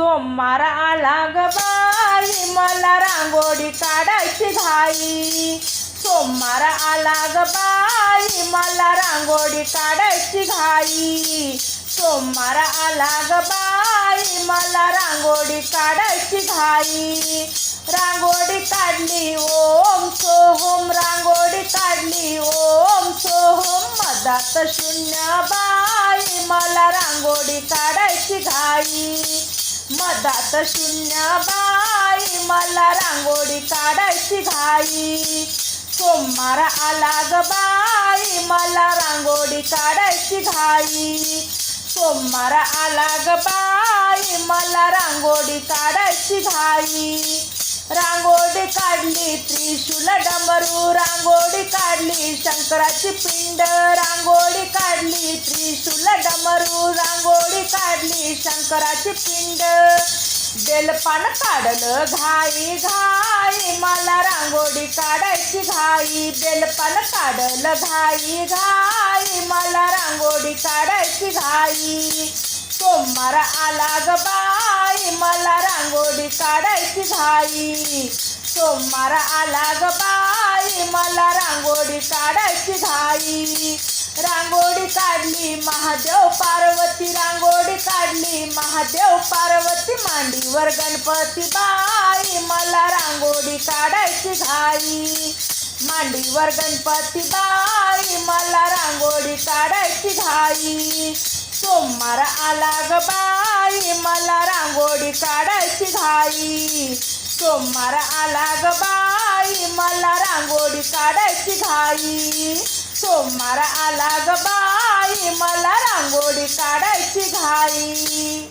सोमवार आला ग बाई मला रांगोळी काढायची घाई. सोमवार आला ग बाई मला रांगोळी काढायची घाई. सोमवार आला ग बाई मला रांगोळी काढायची घाई. रांगोळी काढली ओम सोहम रांगोळी काढली ओम सोहम. मधात शून्य बाई मला रांगोळी काढायची घाई. मधात शून्य बाई मला रांगोळी काढायची घाई. सोमवार आला ग बाई मला रांगोळी काढायची घाई. सोमवार आला ग बाई मला रांगोळी काढायची घाई. रांगोळी काढली त्रिशूल डमरू रांगोळी काढली शंकराची पिंड रांगोळी काढली त्रिशूल डमरू रांगोळी काढली. शंकराची पिंड बेलपान काढलं घाई घाई मला रांगोळी काढायची घाई. बेलपान काढलं घाई घाई मला रांगोळी काढायची घाई. सोमवार आला ग बाई मला रांगोळी काढायची घाई. सोमवार आला ग बाई मला रांगोळी काढायची घाई. रांगोळी काढली महादेव पार्वती. रांगोळी काढली महादेव पार्वती. मांडीवर गणपती बाई मला रांगोळी काढायची घाई. मांडीवर गणपती बाई मला रांगोळी काढायची घाई. सोमवार आला ग बाई मला रांगोळी काढायची घाई. सोमवार आला ग बाई मला रांगोळी काढायची घाई. सोमवार आला ग बाई मला रांगोळी काढायची घाई.